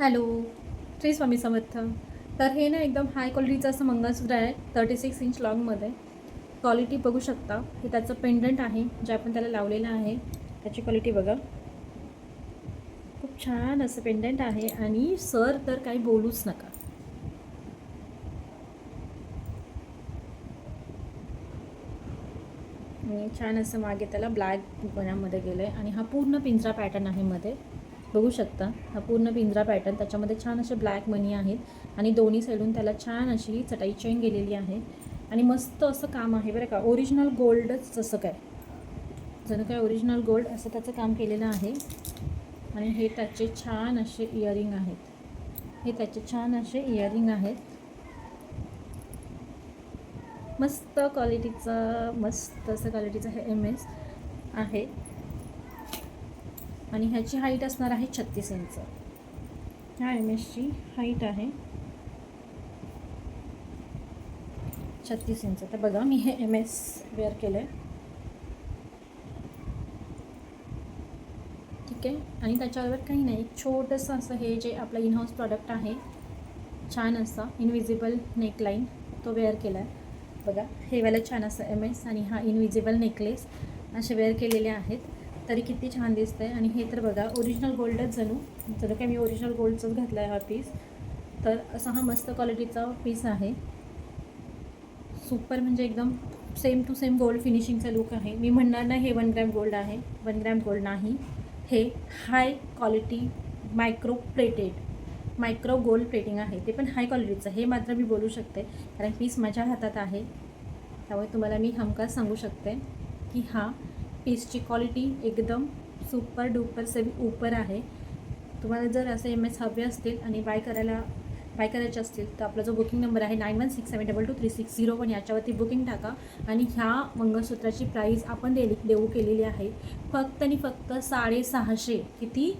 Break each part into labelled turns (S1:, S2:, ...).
S1: Hello Shri Swami Samarth. तर हे ना एकदम हाय क्वालिटीचं असं मंगळसूत्र आहे थर्टी सिक्स इंच लॉंगमध्ये क्वालिटी बघू शकता. हे त्याचं पेंडंट आहे जे आपण त्याला लावलेलं आहे. त्याची क्वालिटी बघा. खूप छान असं पेंडंट आहे आणि सर तर काही बोलूच नका. छान असं मागे त्याला ब्लॅक बनामध्ये गेलं आहे आणि हा पूर्ण पिंजरा पॅटर्न आहे मध्ये. बघू शकता. हा पूर्ण पिंजरा पॅटर्न त्याच्यामध्ये छान असे ब्लॅक मनी आहेत आणि दोन्ही साईडून त्याला छान अशी चटाई चेन गेलेली आहे. आणि मस्त असं काम आहे बरं का. ओरिजिनल गोल्डच जसं काय. जणू काय ओरिजिनल गोल्ड असं त्याचं काम केलेलं आहे. आणि हे त्याचे छान असे इयरिंग आहेत. हे त्याचे छान असे इयरिंग आहेत. मस्त क्वालिटीचं मस्त असं क्वालिटीचं हे एम एस आहे. आणि ह्याची हाईट असणार आहे छत्तीस इंच. ह्या एम एसची हाईट आहे. छत्तीस इंच. तर बघा मी हे एम एस वेअर केलं आहे ठीक आहे? आणि त्याच्यावर काही नाही छोटंसं असं हे जे आपलं इनहाऊस प्रॉडक्ट आहे छान असं इनविजिबल नेकलाईन तो वेअर केला आहे बघा हे वाला छान असं एम एस आणि हा इनविजिबल नेकलेस असे वेअर केलेले आहेत. तरी किती छान दिसतं आहे आणि हे तर बघा ओरिजिनल गोल्डच जणू. जणू काय मी ओरिजिनल गोल्डचंच घातला आहे हा पीस तर असा हा मस्त क्वालिटीचा पीस आहे. सुपर म्हणजे एकदम सेम टू सेम गोल्ड फिनिशिंगचा लुक आहे. मी म्हणणार नाही हे वन ग्रॅम गोल्ड आहे वन ग्रॅम गोल्ड नाही. हे high quality micro plated micro gold plating आहे. ते पण हाय क्वालिटीचं हे मात्र मी बोलू शकते कारण पीस माझ्या हातात आहे. त्यामुळे तुम्हाला मी हमखास सांगू शकते की हा पीसची क्वालिटी एकदम सुपर डुपर सगळी उपर आहे. तुम्हाला जर असे एम एस हवे असतील आणि बाय करायला बाय करायचे असतील तर आपला जो बुकिंग नंबर आहे nine one six seven double two three six zero one याच्यावरती बुकिंग टाका. आणि ह्या मंगळसूत्राची प्राईस आपण देली देऊ केलेली आहे. फक्त आणि फक्त साडेसहाशे किती?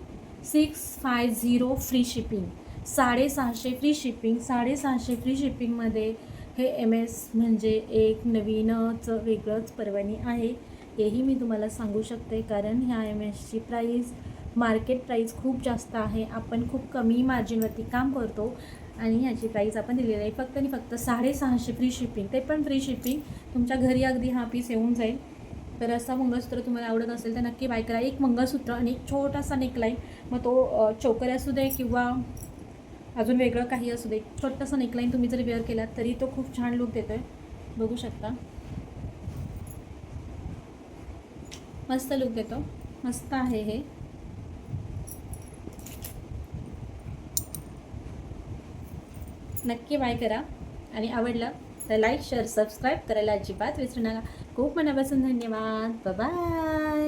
S1: Six five zero free shipping. साडेसहाशे फ्री शिपिंग साडेसहाशे फ्री शिपिंगमध्ये हे एम एस म्हणजे एक नवीनच वेगळंच पर्वणी आहे. हेही मी तुम्हाला सांगू शकते कारण ह्या एम एसची प्राईस मार्केट प्राईस खूप जास्त आहे. आपण खूप कमी मार्जिनवरती काम करतो आणि ह्याची प्राईस आपण दिलेली आहे. फक्त आणि फक्त साडेसहाशे फ्री शिपिंग ते पण फ्री शिपिंग तुमच्या घरी अगदी हा पीस येऊन जाईल. तर असा मंगळसूत्र तुम्हाला आवडत असेल तर नक्की बाय करा. एक मंगळसूत्र आणि एक छोटासा नेकलाईन मग तो चोकर असू दे किंवा अजून वेगळं काही असू दे छोटासा नेकलाईन तुम्ही जर वेअर केलात तरी तो खूप छान लुक देतो आहे बघू शकता. मस्त लुक देतो. मस्त आहे हे. नक्की बाय करा. आणि आवडलं तर लाईक शेअर सबस्क्राईब करायला अजिबात विसरू नका. खूप मनापासून धन्यवाद. बाय